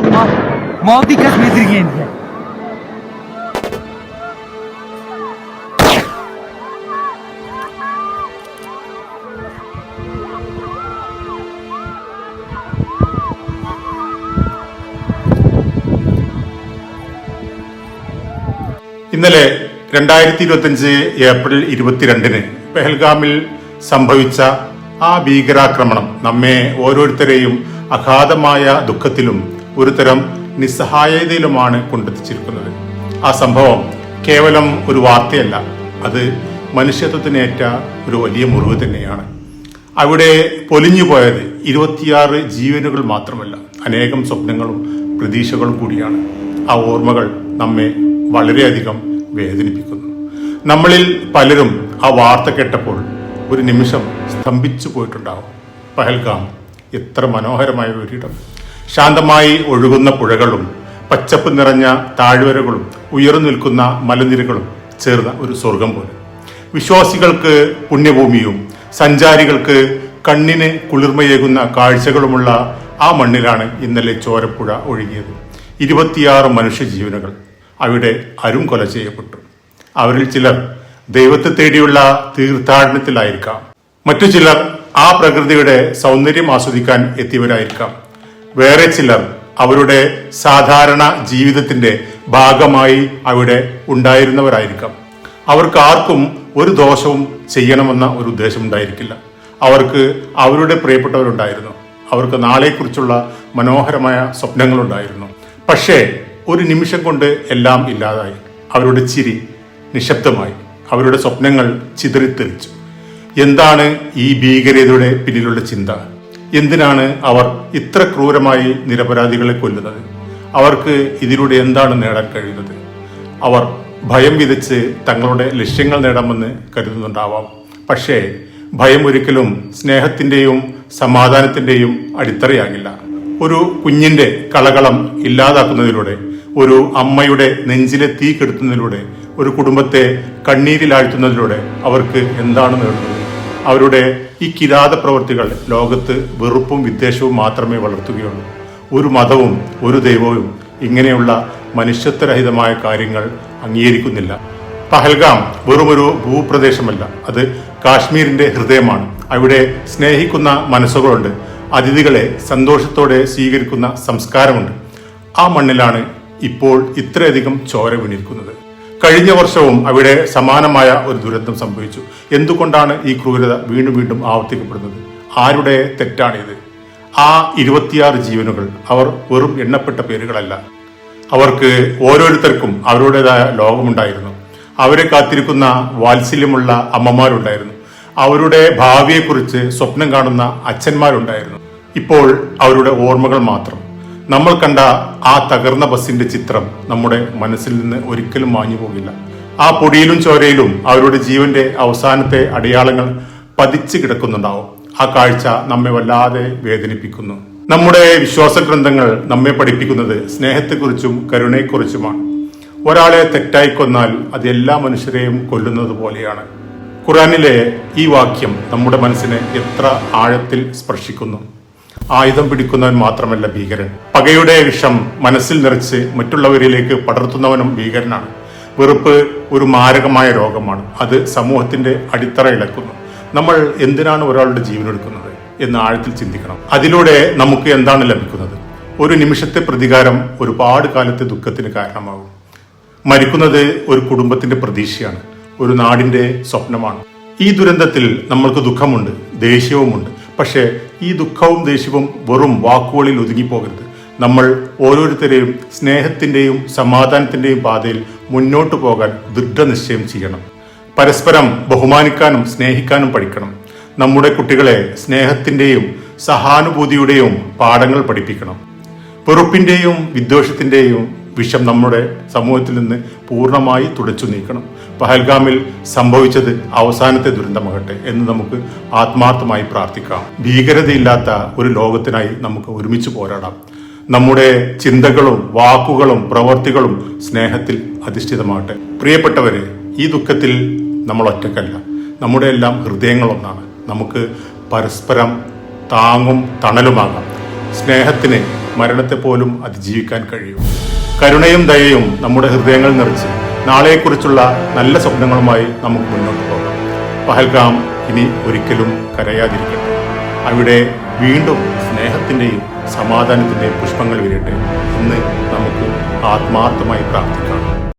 मौत की कसम इधर गेंद है ഇന്നലെ രണ്ടായിരത്തി ഇരുപത്തിയഞ്ച് ഏപ്രിൽ ഇരുപത്തിരണ്ടിന് പെഹൽഗാമിൽ സംഭവിച്ച ആ ഭീകരാക്രമണം നമ്മെ ഓരോരുത്തരെയും അഗാധമായ ദുഃഖത്തിലും ഒരുതരം നിസ്സഹായതയിലുമാണ് കൊണ്ടെത്തിച്ചിരിക്കുന്നത്. ആ സംഭവം കേവലം ഒരു വാർത്തയല്ല. അത് മനുഷ്യത്വത്തിനേറ്റ ഒരു വലിയ മുറിവ് തന്നെയാണ്. അവിടെ പൊലിഞ്ഞു പോയത് ഇരുപത്തിയാറ് ജീവനുകൾ മാത്രമല്ല അനേകം സ്വപ്നങ്ങളും പ്രതീക്ഷകളും കൂടിയാണ്. ആ ഓർമ്മകൾ നമ്മെ വളരെയധികം വേദനിപ്പിക്കുന്നു. നമ്മളിൽ പലരും ആ വാർത്ത കേട്ടപ്പോൾ ഒരു നിമിഷം സ്തംഭിച്ചു പോയിട്ടുണ്ടാവും. പഹൽഗാം എത്ര മനോഹരമായ ഒരിടം. ശാന്തമായി ഒഴുകുന്ന പുഴകളും പച്ചപ്പ് നിറഞ്ഞ താഴ്വരകളും ഉയർന്നു നിൽക്കുന്ന മലനിരകളും ചേർന്ന ഒരു സ്വർഗം പോലെ. വിശ്വാസികൾക്ക് പുണ്യഭൂമിയും സഞ്ചാരികൾക്ക് കണ്ണിന് കുളിർമയേകുന്ന കാഴ്ചകളുമുള്ള ആ മണ്ണിലാണ് ഇന്നലെ ചോരപ്പുഴ ഒഴുകിയത്. ഇരുപത്തിയാറ് മനുഷ്യജീവനുകൾ അവിടെ അരും കൊല ചെയ്യപ്പെട്ടു. അവരിൽ ചിലർ ദൈവത്തെ തേടിയുള്ള തീർത്ഥാടനത്തിലായിരിക്കാം. മറ്റു ചിലർ ആ പ്രകൃതിയുടെ സൗന്ദര്യം ആസ്വദിക്കാൻ എത്തിയവരായിരിക്കാം. വേറെ ചിലർ അവരുടെ സാധാരണ ജീവിതത്തിന്റെ ഭാഗമായി അവിടെ ഉണ്ടായിരുന്നവരായിരിക്കാം. അവർക്ക് ആർക്കും ഒരു ദോഷവും ചെയ്യണമെന്ന ഒരു ഉദ്ദേശം ഉണ്ടായിരിക്കില്ല. അവർക്ക് അവരുടെ പ്രിയപ്പെട്ടവരുണ്ടായിരുന്നു. അവർക്ക് നാളെക്കുറിച്ചുള്ള മനോഹരമായ സ്വപ്നങ്ങളുണ്ടായിരുന്നു. പക്ഷേ ഒരു നിമിഷം കൊണ്ട് എല്ലാം ഇല്ലാതായി. അവരുടെ ചിരി നിശബ്ദമായി. അവരുടെ സ്വപ്നങ്ങൾ ചിതറിത്തെറിച്ചു. എന്താണ് ഈ ഭീകരതയുടെ പിന്നിലുള്ള ചിന്ത? എന്തിനാണ് അവർ ഇത്ര ക്രൂരമായി നിരപരാധികളെ കൊല്ലുന്നത്? അവർക്ക് ഇതിലൂടെ എന്താണ് നേടാൻ കഴിയുന്നത്? അവർ ഭയം വിതച്ച് തങ്ങളുടെ ലക്ഷ്യങ്ങൾ നേടാമെന്ന് കരുതുന്നുണ്ടാവാം. പക്ഷേ ഭയം ഒരിക്കലും സ്നേഹത്തിന്റെയും സമാധാനത്തിന്റെയും അടിത്തറയാകില്ല. ഒരു കുഞ്ഞിന്റെ കളകളം ഇല്ലാതാക്കുന്നതിലൂടെ ഒരു അമ്മയുടെ നെഞ്ചിലെ തീ കെടുത്തുന്നതിലൂടെ ഒരു കുടുംബത്തെ കണ്ണീരിലാഴ്ത്തുന്നതിലൂടെ അവർക്ക് എന്താണ് നേടുന്നത്? അവരുടെ ഈ കിരാത പ്രവൃത്തികൾ ലോകത്ത് വെറുപ്പും വിദ്വേഷവും മാത്രമേ വളർത്തുകയുള്ളൂ. ഒരു മതവും ഒരു ദൈവവും ഇങ്ങനെയുള്ള മനുഷ്യത്വരഹിതമായ കാര്യങ്ങൾ അംഗീകരിക്കുന്നില്ല. പഹൽഗാം വെറുമൊരു ഭൂപ്രദേശമല്ല. അത് കാശ്മീരിന്റെ ഹൃദയമാണ്. അവിടെ സ്നേഹിക്കുന്ന മനസ്സുകളുണ്ട്. അതിഥികളെ സന്തോഷത്തോടെ സ്വീകരിക്കുന്ന സംസ്കാരമുണ്ട്. ആ മണ്ണിലാണ് ഇപ്പോൾ ഇത്രയധികം ചോര വീണിരിക്കുന്നത് കഴിഞ്ഞ വർഷവും അവിടെ സമാനമായ ഒരു ദുരന്തം സംഭവിച്ചു. എന്തുകൊണ്ടാണ് ഈ ക്രൂരത വീണ്ടും വീണ്ടും ആവർത്തിക്കപ്പെടുന്നത്? ആരുടെ തെറ്റാണിത്? ആ ഇരുപത്തിയാറ് ജീവനുകൾ അവർ വെറും എണ്ണപ്പെട്ട പേരുകളല്ല. അവർക്ക് ഓരോരുത്തർക്കും അവരുടേതായ ലോകമുണ്ടായിരുന്നു. അവരെ കാത്തിരിക്കുന്ന വാത്സല്യമുള്ള അമ്മമാരുണ്ടായിരുന്നു. അവരുടെ ഭാവിയെക്കുറിച്ച് സ്വപ്നം കാണുന്ന അച്ഛന്മാരുണ്ടായിരുന്നു. ഇപ്പോൾ അവരുടെ ഓർമ്മകൾ മാത്രം. നമ്മൾ കണ്ട ആ തകർന്ന ബസ്സിന്റെ ചിത്രം നമ്മുടെ മനസ്സിൽ നിന്ന് ഒരിക്കലും മാഞ്ഞു പോകില്ല. ആ പൊടിയിലും ചോരയിലും അവരുടെ ജീവന്റെ അവസാനത്തെ അടയാളങ്ങൾ പതിച്ചു കിടക്കുന്നുണ്ടാവും. ആ കാഴ്ച നമ്മെ വല്ലാതെ വേദനിപ്പിക്കുന്നു. നമ്മുടെ വിശ്വാസ ഗ്രന്ഥങ്ങൾ നമ്മെ പഠിപ്പിക്കുന്നത് സ്നേഹത്തെക്കുറിച്ചും കരുണയെക്കുറിച്ചുമാണ്. ഒരാളെ തെറ്റായി കൊന്നാൽ അത് എല്ലാ മനുഷ്യരെയും കൊല്ലുന്നത് പോലെയാണ്. ഖുറാനിലെ ഈ വാക്യം നമ്മുടെ മനസ്സിനെ എത്ര ആഴത്തിൽ സ്പർശിക്കുന്നു. ആയുധം പിടിക്കുന്നവൻ മാത്രമല്ല ഭീകരൻ. പകയുടെ വിഷം മനസ്സിൽ നിറച്ച് മറ്റുള്ളവരിലേക്ക് പടർത്തുന്നവനും ഭീകരനാണ്. വെറുപ്പ് ഒരു മാരകമായ രോഗമാണ്. അത് സമൂഹത്തിന്റെ അടിത്തറ ഇളക്കുന്നു. നമ്മൾ എന്തിനാണ് ഒരാളുടെ ജീവൻ എടുക്കുന്നത് എന്ന് ആഴത്തിൽ ചിന്തിക്കണം. അതിലൂടെ നമുക്ക് എന്താണ് ലഭിക്കുന്നത്? ഒരു നിമിഷത്തെ പ്രതികാരം ഒരുപാട് കാലത്തെ ദുഃഖത്തിന് കാരണമാകും. മരിക്കുന്നത് ഒരു കുടുംബത്തിന്റെ പ്രതീക്ഷയാണ്. ഒരു നാടിന്റെ സ്വപ്നമാണ്. ഈ ദുരന്തത്തിൽ നമ്മൾക്ക് ദുഃഖമുണ്ട് ദേഷ്യവുമുണ്ട്. പക്ഷേ ഈ ദുഃഖവും ദേഷ്യവും വെറും വാക്കുകളിൽ ഒതുങ്ങിപ്പോകരുത്. നമ്മൾ ഓരോരുത്തരെയും സ്നേഹത്തിന്റെയും സമാധാനത്തിന്റെയും പാതയിൽ മുന്നോട്ടു പോകാൻ ദൃഢനിശ്ചയം ചെയ്യണം. പരസ്പരം ബഹുമാനിക്കാനും സ്നേഹിക്കാനും പഠിക്കണം. നമ്മുടെ കുട്ടികളെ സ്നേഹത്തിന്റെയും സഹാനുഭൂതിയുടെയും പാഠങ്ങൾ പഠിപ്പിക്കണം. വെറുപ്പിന്റെയും വിദ്വേഷത്തിന്റെയും വിഷം നമ്മുടെ സമൂഹത്തിൽ നിന്ന് പൂർണമായി തുടച്ചു നീക്കണം. പഹൽഗാമിൽ സംഭവിച്ചത് അവസാനത്തെ ദുരന്തമാകട്ടെ എന്ന് നമുക്ക് ആത്മാർത്ഥമായി പ്രാർത്ഥിക്കാം. ഭീകരതയില്ലാത്ത ഒരു ലോകത്തിനായി നമുക്ക് ഒരുമിച്ച് പോരാടാം. നമ്മുടെ ചിന്തകളും വാക്കുകളും പ്രവർത്തികളും സ്നേഹത്തിൽ അധിഷ്ഠിതമാകട്ടെ. പ്രിയപ്പെട്ടവരെ ഈ ദുഃഖത്തിൽ നമ്മൾ ഒറ്റക്കല്ല നമ്മുടെ എല്ലാം ഹൃദയങ്ങളൊന്നാണ്. നമുക്ക് പരസ്പരം താങ്ങും തണലുമാകാം. സ്നേഹത്തിന് മരണത്തെ പോലും അതിജീവിക്കാൻ കഴിയും. കരുണയും ദയയും നമ്മുടെ ഹൃദയങ്ങൾ നിറച്ച് നാളെക്കുറിച്ചുള്ള നല്ല സ്വപ്നങ്ങളുമായി നമുക്ക് മുന്നോട്ട് പോകാം. പഹൽഗാം ഇനി ഒരിക്കലും കരയാതിരിക്കട്ടെ. അവിടെ വീണ്ടും സ്നേഹത്തിന്റെയും സമാധാനത്തിന്റെയും പുഷ്പങ്ങൾ വിരട്ടെ എന്ന് നമുക്ക് ആത്മാർത്ഥമായി പ്രാർത്ഥിക്കാം.